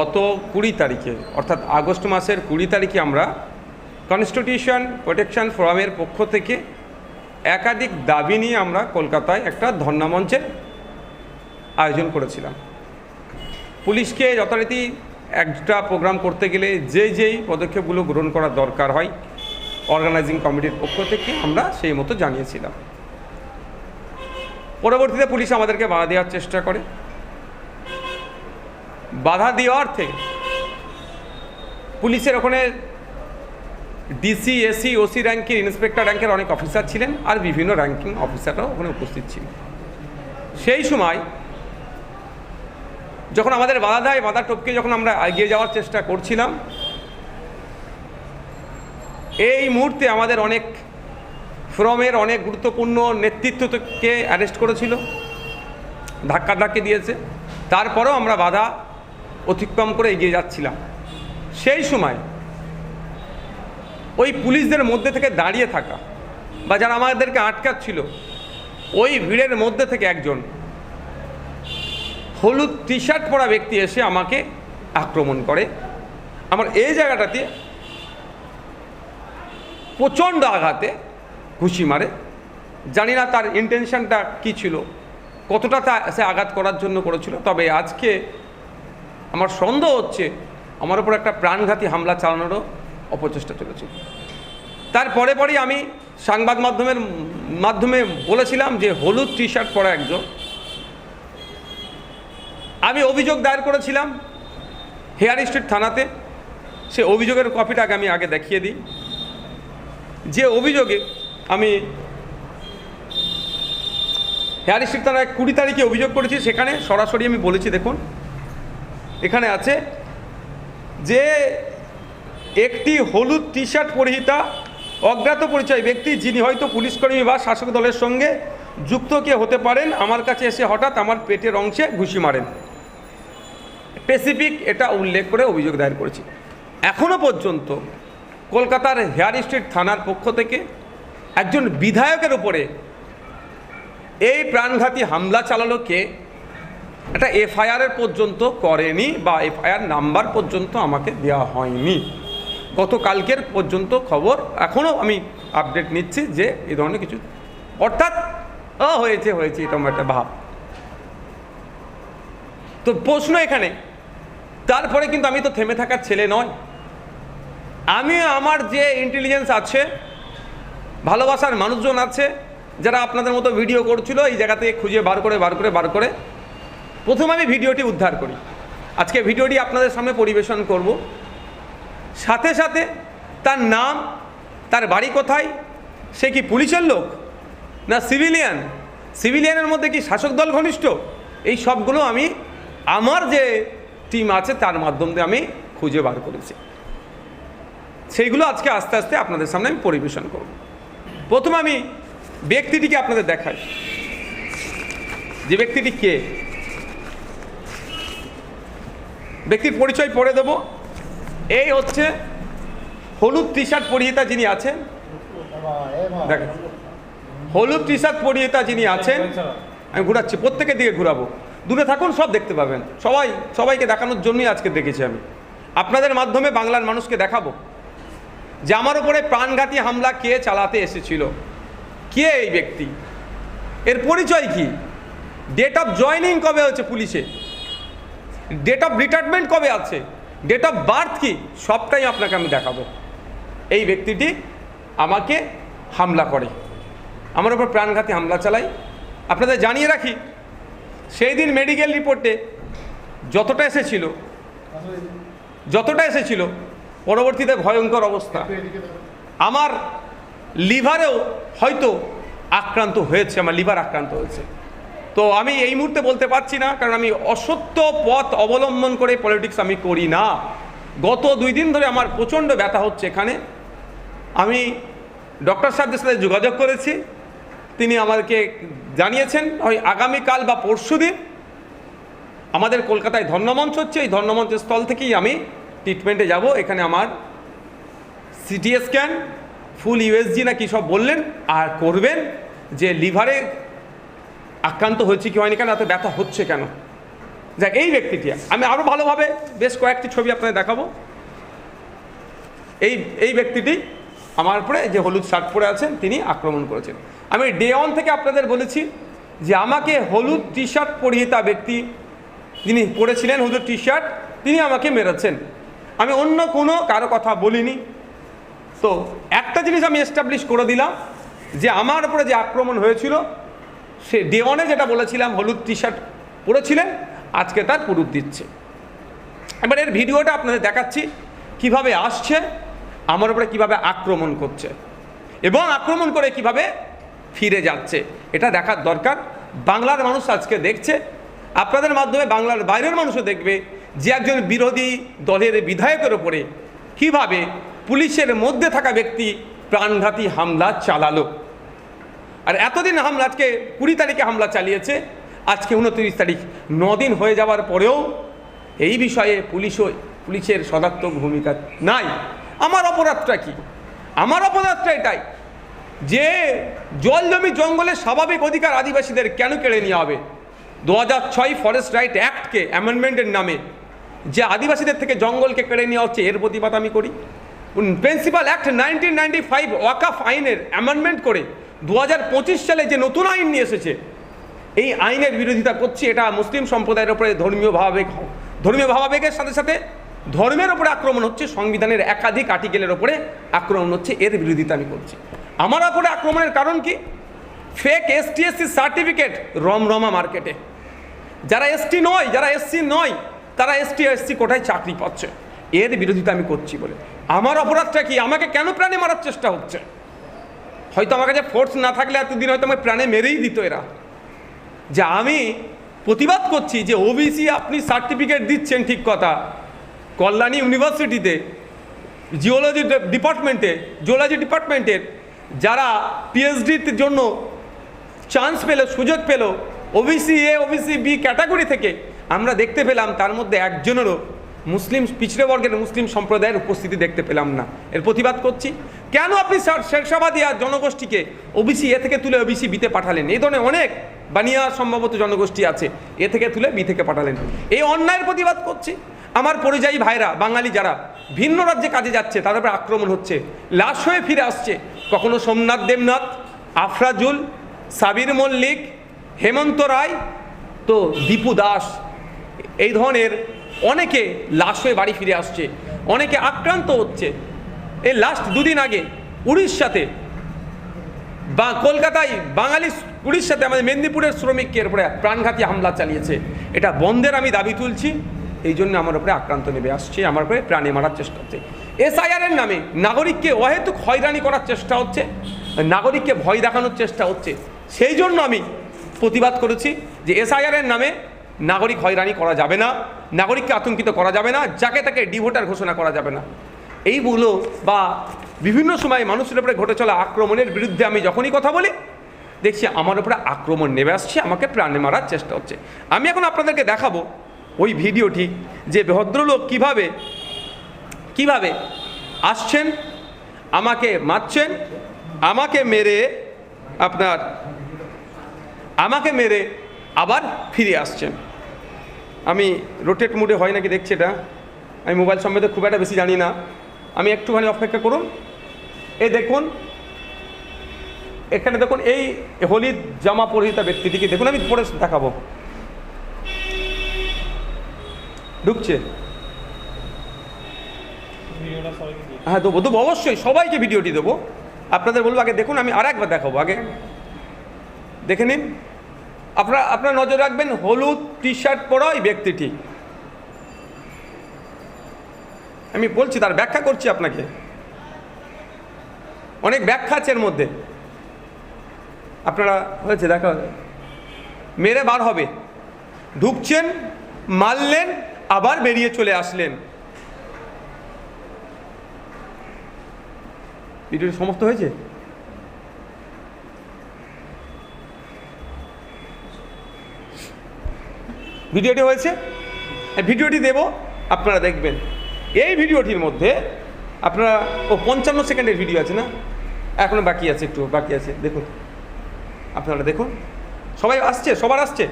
গত কুড়ি তারিখে, অর্থাৎ আগস্ট মাসের কুড়ি তারিখে আমরা কনস্টিটিউশন প্রোটেকশন ফোরামের পক্ষ থেকে একাধিক দাবি নিয়ে আমরা কলকাতায় একটা ধর্ণা মঞ্চের আয়োজন করেছিলাম। পুলিশকে যথারীতি একটা প্রোগ্রাম করতে গেলে যে যেই পদক্ষেপগুলো গ্রহণ করা দরকার হয় অর্গানাইজিং কমিটির পক্ষ থেকে আমরা সেই মতো জানিয়েছিলাম। পরবর্তীতে পুলিশ আমাদেরকে বাধা দেওয়ার চেষ্টা করে। বাধা দেওয়ার থেকে পুলিশের ওখানে ডিসি এসি ওসি র্যাঙ্কের ইন্সপেক্টর র্যাঙ্কের অনেক অফিসার ছিলেন আর বিভিন্ন র্যাঙ্কিং অফিসাররাও ওখানে উপস্থিত ছিলেন। সেই সময় যখন আমাদের বাধা দেয়, বাধা টপকে যখন আমরা এগিয়ে যাওয়ার চেষ্টা করছিলাম, এই মুহূর্তে আমাদের অনেক ফ্রমের অনেক গুরুত্বপূর্ণ নেতৃত্বকে অ্যারেস্ট করেছিল ধাক্কা ধাক্কি দিয়েছে। তারপরেও আমরা বাধা অতিক্রম করে এগিয়ে যাচ্ছিলাম। সেই সময় ওই পুলিশদের মধ্যে থেকে দাঁড়িয়ে থাকা বা যারা আমাদেরকে আটকাচ্ছিল, ওই ভিড়ের মধ্যে থেকে একজন হলুদ টি শার্ট পরা ব্যক্তি এসে আমাকে আক্রমণ করে। আমার এই জায়গাটাতে প্রচণ্ড আঘাতে ঘুষি মারে। জানি না তার ইন্টেনশনটা কী ছিল, কতটা তা সে আঘাত করার জন্য করেছিল, তবে আজকে আমার সন্দেহ হচ্ছে আমার উপর একটা প্রাণঘাতী হামলা চালানোরও অপচেষ্টা চলেছিল তারপরে পরেই আমি সাংবাদ মাধ্যমের মাধ্যমে বলেছিলাম যে হলুদ টি শার্ট পরা একজন। আমি অভিযোগ দায়ের করেছিলাম হেয়ার স্ট্রিট থানাতে। সে অভিযোগের কপিটাকে আমি আগে দেখিয়ে দিই। যে অভিযোগে আমি হেয়ার স্ট্রিট থানায় কুড়ি তারিখে অভিযোগ করেছি, সেখানে সরাসরি আমি বলেছি, দেখুন এখানে আছে যে একটি হলুদ টি শার্ট পরিহিতা, অজ্ঞাত পরিচয় ব্যক্তি যিনি হয়তো পুলিশকর্মী বা শাসক দলের সঙ্গে যুক্ত কে হতে পারেন, আমার কাছে এসে হঠাৎ আমার পেটের অংশে ঘুষি মারেন। স্পেসিফিক এটা উল্লেখ করে অভিযোগ দায়ের করেছি। এখনও পর্যন্ত কলকাতার হেয়ার স্ট্রিট থানার পক্ষ থেকে একজন বিধায়কের উপরে এই প্রাণঘাতী হামলা চালালো কে একটা এফআইআরের পর্যন্ত করেনি বা এফআইআর নাম্বার পর্যন্ত আমাকে দেওয়া হয়নি। গতকালকের পর্যন্ত খবর এখনও আমি আপডেট নিচ্ছি যে এই ধরনের কিছু অর্থাৎ ও হয়েছে হয়েছে এরকম একটা ভাব। তো প্রশ্ন এখানে, তারপরে কিন্তু আমি তো থেমে থাকার ছেলে নয় আমি, আমার যে ইন্টেলিজেন্স আছে, ভালোবাসার মানুষজন আছে, যারা আপনাদের মতো ভিডিও করছিল, এই জায়গা থেকে খুঁজে বার করে বার করে বার করে প্রথম আমি ভিডিওটি উদ্ধার করি। আজকে ভিডিওটি আপনাদের সামনে পরিবেশন করব। সাথে সাথে তার নাম, তার বাড়ি কোথায়, সে কি পুলিশের লোক না সিভিলিয়ান? সিভিলিয়ানের মধ্যে কি শাসক দল ঘনিষ্ঠ? এই সবগুলো আমি, আমার যে টিম আছে তার মাধ্যম দিয়ে আমি খুঁজে বার করেছি। সেইগুলো আজকে আস্তে আস্তে আপনাদের সামনে আমি পরিবেশন করব। প্রথম আমি ব্যক্তিটিকে আপনাদের দেখাই। যে ব্যক্তিটি কে? ব্যক্তির পরিচয় পড়ে দেব। এই হচ্ছে হলুদ টি শার্ট পরিহিতা যিনি আছেন। দেখেন হলুদ টি শার্ট পরিহিতা যিনি আছেন, আমি ঘুরাচ্ছি, প্রত্যেকের দিকে ঘুরাবো। দূরে থাকুন, সব দেখতে পাবেন। সবাই, সবাইকে দেখানোর জন্যই আজকে দেখেছি আমি। আপনাদের মাধ্যমে বাংলার মানুষকে দেখাবো। যে আমার উপরে প্রাণঘাতী হামলা কে চালাতে এসেছিল? কে এই ব্যক্তি? এর পরিচয় কি? ডেট অফ জয়নিং কবে হচ্ছে পুলিশে? ডেট অফ রিটায়ারমেন্ট কবে আছে? ডেট অফ বার্থ কি? সবটাই আপনাকে আমি দেখাবো। এই ব্যক্তিটি আমাকে হামলা করে। আমার উপর প্রাণঘাতী হামলা চালাই আপনাদের জানিয়ে রাখি, সেই দিন মেডিকেল রিপোর্টে যতটা এসেছিল যতটা এসেছিল, পরবর্তীতে ভয়ঙ্কর অবস্থা। আমার লিভারেও হয়তো আক্রান্ত হয়েছে, আমার লিভার আক্রান্ত হয়েছে। তো আমি এই মুহূর্তে বলতে পারছি না, কারণ আমি অসত্য পথ অবলম্বন করে পলিটিক্স আমি করি না। গত দুই দিন ধরে আমার প্রচণ্ড ব্যথা হচ্ছে এখানে। আমি ডক্টর সাহেবদের সাথে যোগাযোগ করেছি। তিনি আমাদেরকে জানিয়েছেন, ওই আগামীকাল বা পরশু দিন আমাদের কলকাতায় ধর্মমঞ্চ হচ্ছে। এই ধর্মমঞ্চের স্থল থেকেই আমি ট্রিটমেন্টে যাব। এখানে আমার সিটি স্ক্যান ফুল ইউএসজি না কি সব বললেন আর করবেন। যে লিভারে আক্রান্ত হয়েছে কি হয়নি কেন? এত ব্যথা হচ্ছে কেন? যাক, এই ব্যক্তিটি, আমি আরও ভালোভাবে বেশ কয়েকটি ছবি আপনাদের দেখাবো। এই এই ব্যক্তিটি আমার উপরে, যে হলুদ শার্ট পরে আছেন, তিনি আক্রমণ করেছেন। আমি ডে ওয়ান থেকে আপনাদের বলেছি যে আমাকে হলুদ টি শার্ট পরিহিতা ব্যক্তি যিনি পরেছিলেন হলুদ টি শার্ট তিনি আমাকে মেরেছেন। আমি অন্য কোনো, কারও কথা বলিনি। তো একটা জিনিস আমি এস্টাবলিশ করে দিলাম যে আমার উপরে যে আক্রমণ হয়েছিল সে ডে ওয়ানে যেটা বলেছিলাম, হলুদ টি শার্ট পরেছিলেন, আজকে তার পুরুত দিচ্ছে। এবার এর ভিডিওটা আপনাদের দেখাচ্ছি, কীভাবে আসছে, আমার উপরে কীভাবে আক্রমণ করছে এবং আক্রমণ করে কীভাবে ফিরে যাচ্ছে, এটা দেখার দরকার। বাংলার মানুষ আজকে দেখছে, আপনাদের মাধ্যমে বাংলার বাইরের মানুষও দেখবে যে একজন বিরোধী দলের বিধায়কের ওপরে কীভাবে পুলিশের মধ্যে থাকা ব্যক্তি প্রাণঘাতী হামলা চালালো। আর এতদিন হামলা, আজকে কুড়ি তারিখে হামলা চালিয়েছে, আজকে উনত্রিশ তারিখ দিন হয়ে যাওয়ার পরেও এই বিষয়ে পুলিশও, পুলিশের সদাত্মক ভূমিকা নাই। আমার অপরাধটা কি? আমার অপরাধটা এটাই যে জল জমি জঙ্গলের স্বাভাবিক অধিকার আদিবাসীদের কেন কেড়ে নেওয়া হবে? দু ছয় ফরেস্ট রাইট অ্যাক্টকে অ্যামেন্ডমেন্টের নামে যে আদিবাসীদের থেকে জঙ্গলকে কেড়ে নেওয়া হচ্ছে, এর প্রতিবাদ আমি করি। Principal act nineteen ninety five ওয়াকাফ আইনের অ্যামেন্ডমেন্ট করে দু হাজার পঁচিশ সালে যে নতুন আইন নিয়ে এসেছে, এই আইনের বিরোধিতা করছি, এটা মুসলিম সম্প্রদায়ের উপরে ধর্মীয় ভাবাবেগ, ধর্মীয় ভাবাবেগের সাথে সাথে ধর্মের ওপরে আক্রমণ হচ্ছে, সংবিধানের একাধিক আর্টিকেলের ওপরে আক্রমণ হচ্ছে, এর বিরোধিতা আমি করছি। আমার ওপরে আক্রমণের কারণ কি? ফেক এসটিএসসি সার্টিফিকেট রমরমা মার্কেটে। যারা এসটি নয়, যারা এসসি নয়, তারা এসটি এসসি কোটায় চাকরি পাচ্ছে। এর বিরোধিতা আমি করছি বলে। আমার অপরাধটা কি? আমাকে কেন প্রাণে মারার চেষ্টা হচ্ছে? হয়তো আমার কাছে ফোর্স না থাকলে এতদিন হয়তো আমাকে প্রাণে মেরেই দিত এরা। যে আমি প্রতিবাদ করছি যে ওবিসি আপনি সার্টিফিকেট দিচ্ছেন ঠিক কথা। কল্যাণী ইউনিভার্সিটিতে জিওলজি ডিপার্টমেন্টে জিওলজি ডিপার্টমেন্টের যারা পিএইচডির জন্য চান্স পেল, সুযোগ পেল OBC A OBC B category থেকে আমরা দেখতে পেলাম তার মধ্যে একজনেরও মুসলিম, পিছড়ে বর্গের মুসলিম সম্প্রদায়ের উপস্থিতি দেখতে পেলাম না। এর প্রতিবাদ করছি। কেন আপনি শেরশাবাদী আর জনগোষ্ঠীকে ওবিসি এ থেকে তুলে ওবিসি বিতে পাঠালেন? এই ধরনের অনেক বানিয়া সম্ভবত জনগোষ্ঠী আছে, এ থেকে তুলে বি থেকে পাঠালেন। এই অন্যায়ের প্রতিবাদ করছি। আমার পরিযায়ী ভাইরা, বাঙালি যারা, ভিন্ন রাজ্যে কাজে যাচ্ছে, তাদের উপরে আক্রমণ হচ্ছে, লাশ হয়ে ফিরে আসছে। কখনো সোমনাথ দেবনাথ, আফরাজুল, সাবির মল্লিক, হেমন্ত রায়, তো দীপু দাস, এই ধরনের অনেকে লাশ হয়ে বাড়ি ফিরে আসছে, অনেকে আক্রান্ত হচ্ছে। এই লাস্ট দুদিন আগে উড়িষ্যাতে, বা কলকাতায়, বাঙালি উড়িষ্যাতে আমাদের মেদিনীপুরের শ্রমিককে উপরে প্রাণঘাতী হামলা চালিয়েছে। এটা বন্ধের আমি দাবি তুলছি, এই জন্য আমার উপরে আক্রান্ত নেমে আসছে, আমার উপরে প্রাণে মারার চেষ্টা হচ্ছে। এসআইআরের নামে নাগরিককে অহেতুক হয়রানি করার চেষ্টা হচ্ছে, নাগরিককে ভয় দেখানোর চেষ্টা হচ্ছে। সেই জন্য আমি প্রতিবাদ করেছি যে এসআইআরের নামে নাগরিক হয়রানি করা যাবে না। নাগরিককে আতঙ্কিত করা যাবে না, যাকে তাকে ডিভোটার ঘোষণা করা যাবে না। এইগুলো বা বিভিন্ন সময় মানুষের উপরে ঘটে চলা আক্রমণের বিরুদ্ধে আমি যখনই কথা বলি, দেখছি আমার উপরে আক্রমণ নেমে আসছে, আমাকে প্রাণে মারার চেষ্টা হচ্ছে। আমি এখন আপনাদেরকে দেখাবো ওই ভিডিওটি যে ভদ্রলোক কীভাবে কীভাবে আসছেন, আমাকে মারছেন, আমাকে মেরে আপনার, আমাকে মেরে আবার ফিরে আসছেন। আমি রোটেট মুডে হয় নাকি দেখছি এটা? আমি মোবাইল সম্বন্ধে খুব একটা বেশি জানি না। আমি একটুখানি অপেক্ষা করুন। এই দেখুন। এখানে দেখুন এই হলিদ জামা পরিহিতা ব্যক্তিটিকে দেখুন আমি পরে দেখাবো। ঢুকছে? হ্যাঁ দেবো দেবো অবশ্যই সবাইকে ভিডিওটি দেবো। আপনাদের বলব আগে দেখুন আমি আর একবার দেখাবো আগে। দেখে নিন। আপনারা আপনারা নজর রাখবেন, হলুদ টি শার্ট পরা ওই ব্যক্তিটি। আমি বলছি, তার ব্যাখ্যা করছি আপনাকে। অনেক ব্যাখ্যা আছে এর মধ্যে। আপনারা, হয়েছে, দেখা হবে মেরে বার হবে। ঢুকছেন, মারলেন, আবার বেরিয়ে চলে আসলেন। ভিডিওটি সমাপ্ত হয়েছে? ভিডিওটি হয়েছে ভিডিওটি দেব, আপনারা দেখবেন। এই ভিডিওটির মধ্যে আপনারা, ও, পঞ্চান্ন সেকেন্ডের ভিডিও আছে না? এখনও বাকি আছে একটু, বাকি আছে, দেখুন। আপনারা দেখুন। সবাই আসছে, সবার আসছে।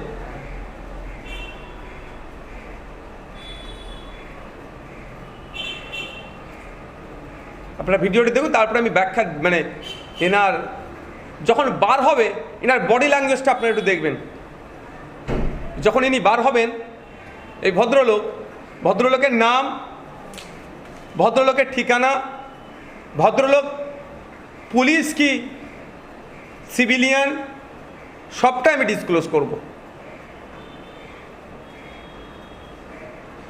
আপনারা ভিডিওটি দেখুন, তারপরে আমি ব্যাখ্যা মানে এনার যখন বার হবে, এনার বডি ল্যাঙ্গুয়েজটা আপনারা একটু দেখবেন। যখন ইনি বার হবেন, এই ভদ্রলোক, ভদ্রলোকের নাম, ভদ্রলোকের ঠিকানা, ভদ্রলোক, পুলিশ কি, সিভিলিয়ান সবটাই আমি ডিসক্লোজ করব।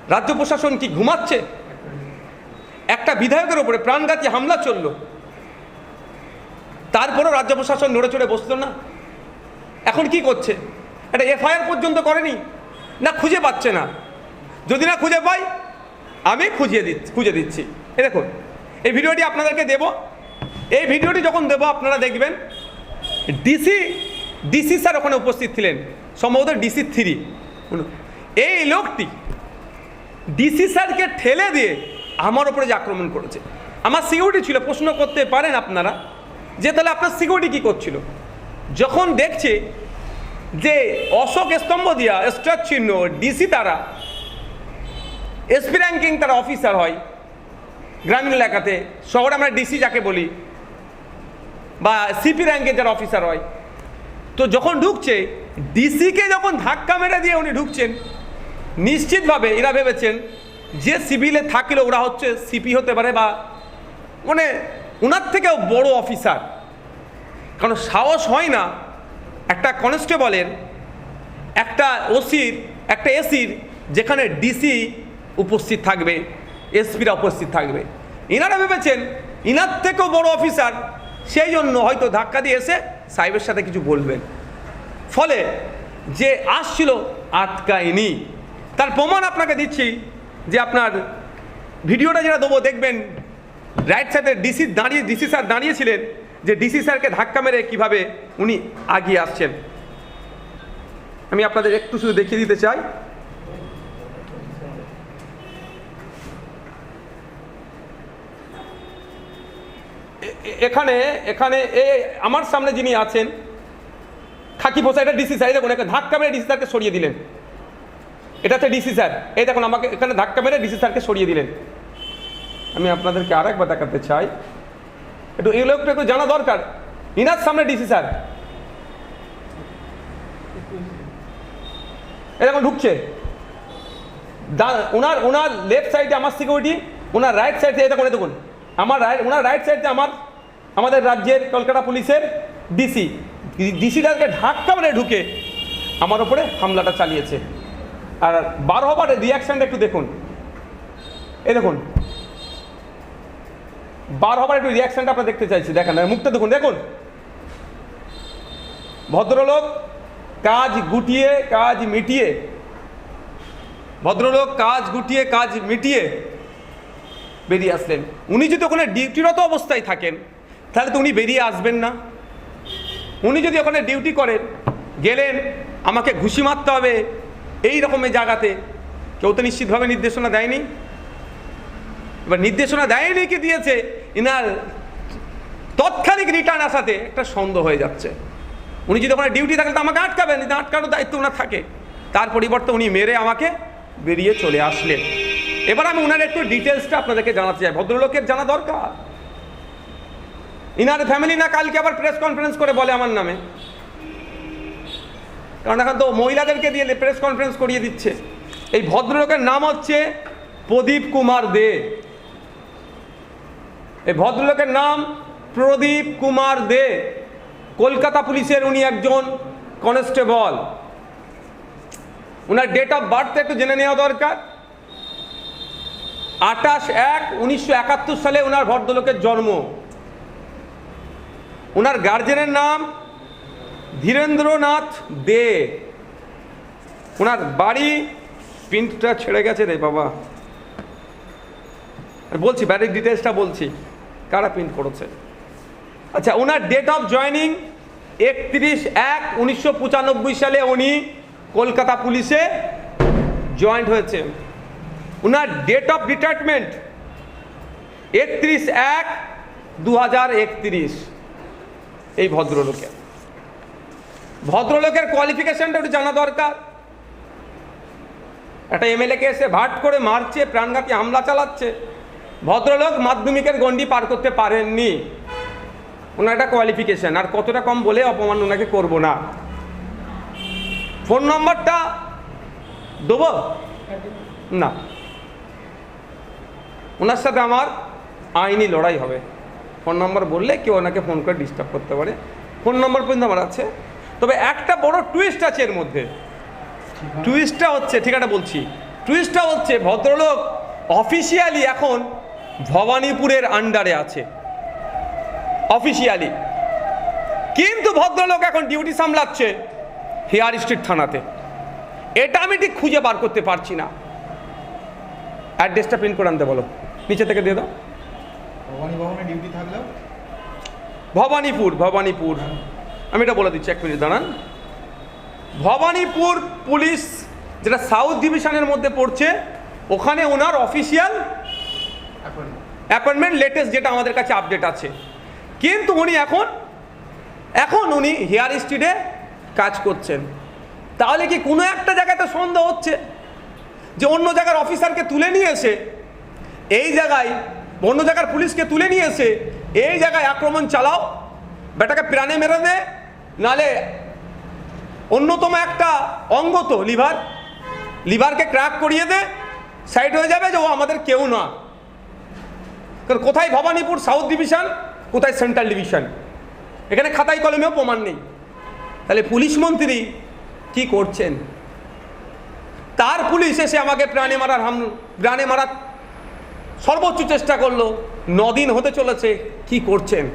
রাজ্য প্রশাসন কি ঘুমাচ্ছে? একটা বিধায়কের ওপরে প্রাণঘাতী হামলা চলল। তারপরেও রাজ্য প্রশাসন নড়ে চড়ে বসল না। এখন কি করছে? একটা এফআইআর পর্যন্ত করেনি, না খুঁজে পাচ্ছে না। যদি না খুঁজে পাই, আমি খুঁজিয়ে দিচ্ছি, খুঁজে দিচ্ছি। এ দেখুন, এই ভিডিওটি আপনাদেরকে দেব। এই ভিডিওটি যখন দেব, আপনারা দেখবেন, ডিসি ডিসি স্যার ওখানে উপস্থিত ছিলেন, সম্ভবত ডিসি থ্রি। এই লোকটি ডিসি স্যারকে ঠেলে দিয়ে আমার ওপরে যে আক্রমণ করেছে। আমার সিকিউরিটি ছিল, প্রশ্ন করতে পারেন আপনারা, যে তাহলে আপনার সিকিউরিটি কী করছিল? যখন দেখছে যে অশোক স্তম্ভ দিয়া স্টার চিহ্ন ডিসি তারা এসপি র্যাঙ্কিং তারা অফিসার হয় গ্রামীণ এলাকাতে। শহরে আমরা ডিসি যাকে বলি বা সিপি র্যাঙ্কের যারা অফিসার হয়। তো যখন ঢুকছে ডিসিকে যখন ধাক্কা মেরে দিয়ে উনি ঢুকছেন, নিশ্চিতভাবে এরা ভেবেছেন যে সিভিলে থাকলে ওরা হচ্ছে সিপি হতে পারে বা মানে ওনার থেকেও বড় অফিসার কারণ সাহস হয় না একটা কনস্টেবলের, একটা ওসির, একটা এসির যেখানে ডিসি উপস্থিত থাকবে, এসপিরা উপস্থিত থাকবে। ইনারা ভেবেছেন, ইনার থেকেও বড় অফিসার, সেই জন্য হয়তো ধাক্কা দিয়ে এসে সাহেবের সাথে কিছু বলবেন। ফলে যে আসছিল আটকায়নি। তার প্রমাণ আপনাকে দিচ্ছি যে আপনার ভিডিওটা যেটা দেবো, দেখবেন রাইট সাইডে ডিসি দাঁড়িয়ে, ডিসি স্যার দাঁড়িয়েছিলেন। যে ডিসি স্যারকে ধাক্কা মেরে কীভাবে উনি আগিয়ে আসছেন। আমি আপনাদের একটু শুধু দেখিয়ে দিতে চাই। এখানে এখানে, এ, আমার সামনে যিনি আছেন, খাকি পোষা এটা ডিসি স্যার। দেখুন একে ধাক্কা মেরে ডিসি স্যারকে সরিয়ে দিলেন। এটা হচ্ছে ডিসি স্যার। এই দেখুন, আমাকে এখানে ধাক্কা মেরে ডিসি স্যারকে সরিয়ে দিলেন। আমি আপনাদেরকে আর একবার দেখাতে চাই। একটু এই লোকটা একটু জানা দরকার। ইনার সামনে ডিসি স্যার। এরকম ঢুকছে। ওনার ওনার লেফট সাইডে আমার সিকিউরিটি ওনার রাইট সাইডে এই করে দেখুন। আমার রাইট ওনার রাইট সাইডে আমার, আমাদের রাজ্যের কলকাতা পুলিশের ডিসি। ডিসিটাকে ধাক্কা মানে ঢুকে আমার ওপরে হামলাটা চালিয়েছে। আর বার হবার রিয়াকশানটা একটু দেখুন। এই দেখুন বার হবার একটু রিয়াকশনটা আপনার দেখতে চাইছি। দেখেন মুখটা দেখুন দেখুন। ভদ্রলোক কাজ গুটিয়ে, কাজ মিটিয়ে। ভদ্রলোক কাজ গুটিয়ে, কাজ মিটিয়ে বেরিয়ে আসলেন। উনি যদি ওখানে ডিউটিরত অবস্থায় থাকেন, তাহলে তো উনি বেরিয়ে আসবেন না। উনি যদি ওখানে ডিউটি করেন, গেলেন, আমাকে ঘুষি মারতে হবে, এই রকমের জায়গাতে। কেউ তো নিশ্চিতভাবে নির্দেশনা দেয়নি। এবার নির্দেশনা দেয়নি কি দিয়েছে, ইনার তৎক্ষণিক রিটার্ন আসাতে একটা সন্দেহ হয়ে যাচ্ছে। উনি যদি ওখানে ডিউটি থাকলে তো আমাকে আটকাবেন আটকানোর দায়িত্ব ওনার থাকে। তার পরিবর্তে উনি মেরে আমাকে বেরিয়ে চলে আসলেন। এবার আমি ওনার একটু ডিটেলসটা আপনাদেরকে জানাতে চাই। ভদ্রলোকের জানা দরকার। ইনার ফ্যামিলি না, কালকে আবার প্রেস কনফারেন্স করে বলে আমার নামে। কারণ এখন তো মহিলাদেরকে দিয়ে প্রেস কনফারেন্স করিয়ে দিচ্ছে। এই ভদ্রলোকের নাম হচ্ছে প্রদীপ কুমার দে। এই ভদ্রলোকের নাম প্রদীপ কুমার দে। কলকাতা পুলিশের উনি একজন কনস্টেবল। ওনার ডেট অফ বার্থ একটু জেনে নেওয়া দরকার। আটাশ এক উনিশশো সালে ওনার ভদ্রলোকের জন্ম। ওনার গার্জেনের নাম ধীরেন্দ্রনাথ দে। ওনার বাড়ি প্রিন্টটা ছেড়ে গেছে রে বাবা। বলছি বাড়ির ডিটেলসটা বলছি। কারা প্রিন্ট করেছে? আচ্ছা ওনার ডেট অফ জয়নিং একত্রিশ এক উনিশশো সালে উনি কলকাতা পুলিশে জয়েন্ট হয়েছে। ওনার ডেট অফ রিটায়ারমেন্ট একত্রিশ এক দু এই ভদ্রলোকের ভদ্রলোকের কোয়ালিফিকেশনটা একটু জানা দরকার। একটা এমএলএকে এসে ভাট করে মারছে, প্রাণঘাতী হামলা চালাচ্ছে। ভদ্রলোক মাধ্যমিকের গণ্ডি পার করতে পারেননি। ওনার একটা কোয়ালিফিকেশন আর কতটা কম বলে অপমান ওনাকে করব না। ফোন নম্বরটা দেবো? না। ওনার সাথে আমার আইনি লড়াই হবে। ফোন নম্বর বললে কেউ ওনাকে ফোন করে ডিস্টার্ব করতে পারে। ফোন নম্বর পর্যন্ত আমার আছে। তবে একটা বড় টুইস্ট আছে এর মধ্যে। টুইস্টটা হচ্ছে ঠিকানা বলছি। টুইস্টটা হচ্ছে, ভদ্রলোক অফিসিয়ালি এখন ভবানীপুরের আন্ডারে আছে। অফিসিয়ালি কিন্তু ভদ্রলোক এখন ডিউটি সামলাচ্ছে হেয়ার স্ট্রিট থানাতে। এটা আমি ঠিক খুঁজে বার করতে পারছি না। অ্যাড্রেসটা প্রিন্ট করে আনতে বলো। নিচে থেকে দিয়ে দাও। ভবানী ভবনে ডিউটি থাকলেও? ভবানীপুর ভবানীপুর। আমি এটা বলে দিচ্ছি এক মিনিট দাঁড়ান। ভবানীপুর পুলিশ যেটা সাউথ ডিভিশনের মধ্যে পড়ছে ওখানে ওনার অফিসিয়াল অ্যাপয়েন্টমেন্ট লেটেস্ট যেটা আমাদের কাছে আপডেট আছে। কিন্তু উনি এখন এখন উনি হেয়ার স্ট্রিটে কাজ করছেন। তাহলে কি কোনো একটা জায়গাতে সন্দেহ হচ্ছে যে অন্য জায়গার অফিসারকে তুলে নিয়ে এসে, এই জায়গায় অন্য জায়গার পুলিশকে তুলে নিয়ে এসে, এই জায়গায় আক্রমণ চালাও, বেটাকে প্রাণে মেরে দে, নালে অন্যতম একটা অঙ্গ তো লিভার। লিভারকে ক্র্যাক করিয়ে দে সাইড হয়ে যাবে যে ও আমাদের কেউ না। কারণ কোথায় ভবানীপুর সাউথ ডিভিশন কোথায় সেন্ট্রাল ডিভিশন এখানে খাতায় কলমেও প্রমাণ নেই। তাহলে পুলিশ মন্ত্রী কি করছেন? তার পুলিশ এসে আমাকে প্রাণে মারার হাম, প্রাণে মারার সর্বোচ্চ চেষ্টা করল। দিন হতে চলেছে, কি করছেন?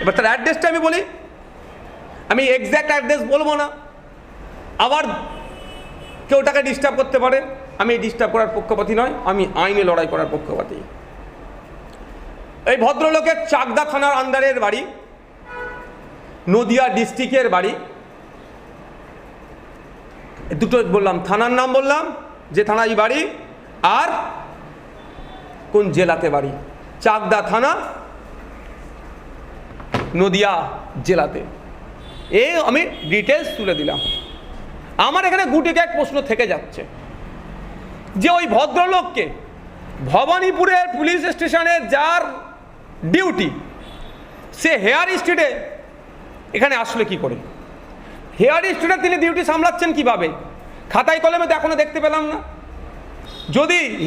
এবার তার অ্যাড্রেসটা আমি বলি। আমি এক্স্যাক্ট অ্যাড্রেস বলব না। আবার কেউ তাকে ডিস্টার্ব করতে পারে। আমি ডিস্টার্ব করার পক্ষপাতি নয়, আমি আইনে লড়াই করার পক্ষপাতী। এই ভদ্রলোকের চাকদা থানার আন্ডারের বাড়ি, নদিয়া ডিস্ট্রিক্টের বাড়ি। দুটো বললাম, থানার নাম বললাম, যে থানায় বাড়ি, আর কোন জেলাতে বাড়ি? চাকদা থানা, নদিয়া জেলাতে। এ আমি ডিটেলস তুলে দিলাম। আমার এখানে গুটিকে এক প্রশ্ন থেকে যাচ্ছে। যে ওই ভদ্রলোককে ভবানীপুরের পুলিশ স্টেশনে যার ডিউটি। সে হেয়ার স্ট্রিটে এখানে আসলে কি করে? হেয়ার স্ট্রিটে তিনি ডিউটি সামলাচ্ছেন কীভাবে? খাতায় কলমে তো এখনও দেখতে পেলাম না। যদি